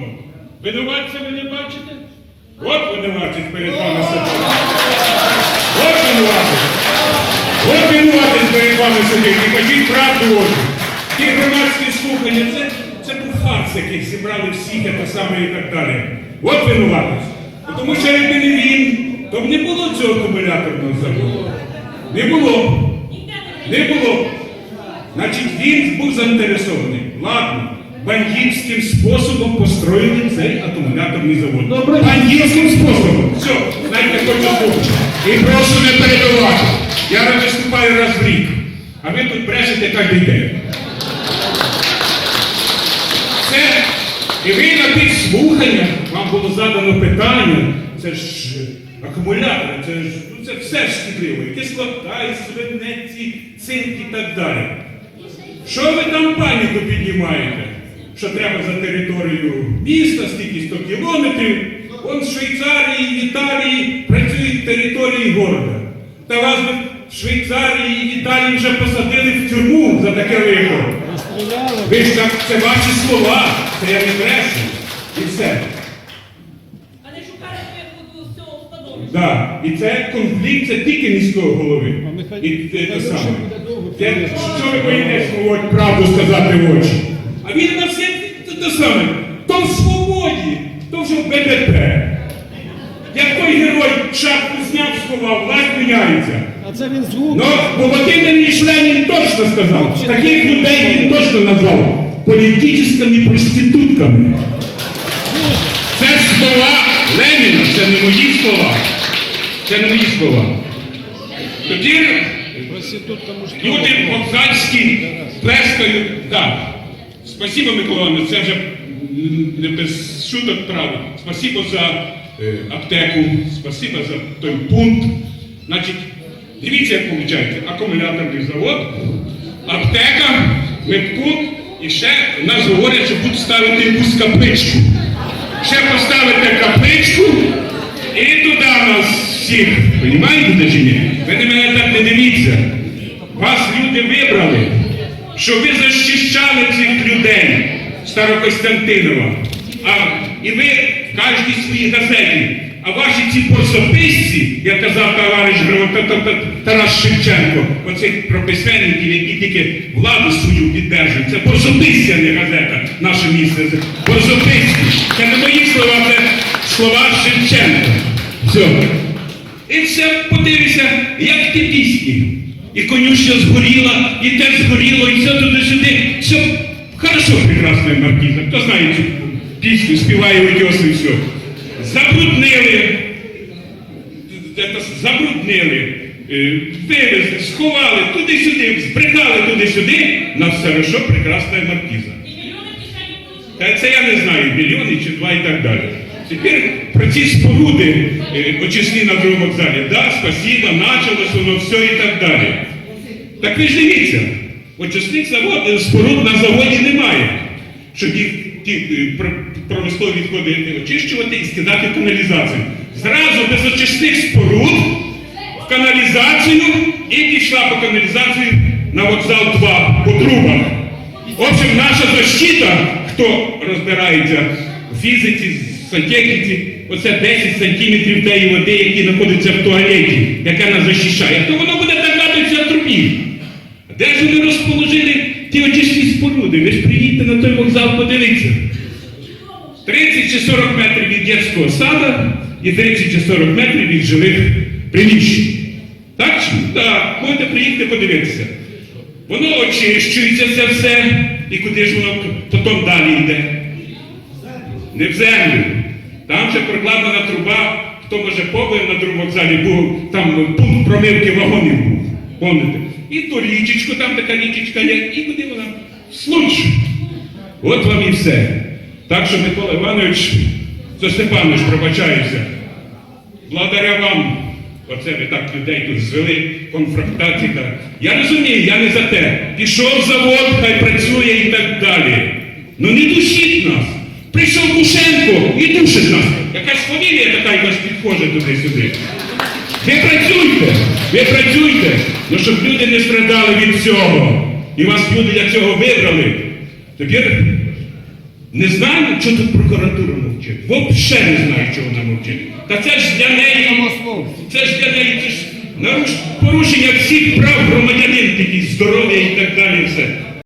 Ну, винуватця ви не бачите? От винуватець перед вами сидить. От винуватець. От винуватець перед вами сидить. І кажіть правду очі. Ті громадські слухання, це, це був фарс, який зібрали всіх, те саме і так далі. От винуватець. Тому що якби не він, то б не було цього акумуляторного заводу. Не було. Не було. Значить, він був заінтересований. Ладно, бандитським способом построєний цей акумуляторний завод. Добре. Бандитським способом. Все, хочу слухати. І прошу не перебивати. Я виступаю раз в рік, а ви тут брешете кожен день. Це, і ви на тих слуханнях, вам було задано питання, це ж акумулятори, це ж ну, це все ж шкідливо. І Кислота, і свинеці, цинк і так далі. Що ви там паніку піднімаєте? Що треба за територію міста, стільки 100 кілометрів, вон в Швейцарії, в Італії працюють території города. Та вас би в Швейцарії і в Італії вже посадили в тюрму за таке. Розстріляли. Ви ж так, це ваші слова, це я не брешу. І все. А не шукають виходу з цього становища. Да. І це конфлікт, це тільки міського голови. І те, те саме. що ви боїтесь правду сказати в очі? А він на все те саме. То в свободі, то вже в БДП. Як той герой шапку зняв, сховав, власть міняється. А це він звук. Ну, Володимир Ілліч Ленін точно сказав. Таких людей він точно назвав політичними проститутками. Це слова Леніна, це не мої слова. Це не мої слова. Тоді люди вокзальські плескають. Так. Спасибо, Микола, це вже не без шуток правда. Спасибо за е, аптеку, спасибо за той пункт. Значить, дивіться, як виходить. Акумуляторний завод, аптека, медпункт і ще нас говорять, що будуть ставити якусь капличку. Ще поставите капличку і туди нас всіх. Понімаєте чи ні? Ви на мене так не дивіться. Вас люди вибрали, щоб ви захищали цих людей Старокостянтинова. А, і ви в кожній своїй газеті. А ваші ці посописці, як казав товариш Тарас Шевченко, оцих про письменників, які тільки владу свою піддержують. Це посописці, а не газета, наше місце. Це Посописці. Це не мої слова, це слова Шевченка. Все. І все подивися, як ті пісні. І конюшня згоріла, і те згоріло, і все туди-сюди. Все хорошо, прекрасна маркіза. Хто знає цю пісню, співає Одьоси, все. Забруднили, забруднили, е, вивезли, сховали туди-сюди, збрехали туди-сюди. На все хорошо, прекрасна маркіза. І. Та це я не знаю, мільйони чи два і так далі. Тепер про ці споруди е, очисні на другому вокзалі. Да, спасибо, началось воно все і так далі. Так ви ж дивіться, очисних е, споруд на заводі немає, щоб їх ті е, промислові відходи очищувати і скидати в каналізацію. Зразу без очисних споруд в каналізацію і пішла по каналізацію на вокзал 2 по трубах. Общем, наша защита, хто розбирається в фізиці, сантехніці, оце 10 сантиметрів тієї води, які знаходяться в туалеті, яка нас захищає, то воно буде кататися в трубі. Де ж вони розположили ті очисні споруди? Ви ж приїдьте на той вокзал, подивіться. 30 чи 40 метрів від дитячого сада і 30 чи 40 метрів від жилих приміщень. Так чи? Так, можете приїхати подивитися. Воно очищується це все, і куди ж воно потім далі йде? Не в землю. Там же прокладена труба, хто може побив на другому вокзалі, був там пункт промивки вагонів був. Помните? І ту річечку, там така річечка є, і куди вона? Случ. От вам і все. Так що, Микола Іванович, це Степанович, пробачаюся. Благодаря вам, оце ви так людей тут звели, конфронтації. так. Я розумію, я не за те. Пішов завод, хай працює і так далі. Ну не душіть нас. Прийшов Душенко і душить нас. Якась фамілія така якась підходить туди-сюди. Ви працюйте, ви працюйте, ну щоб люди не страдали від цього. І вас люди для цього вибрали. Тепер Не знаю, що тут прокуратура мовчить. Взагалі не знаю, чого вона мовчить. Та це ж для неї. Це ж для неї це ж порушення всіх прав громадянин, такі здоров'я і так далі.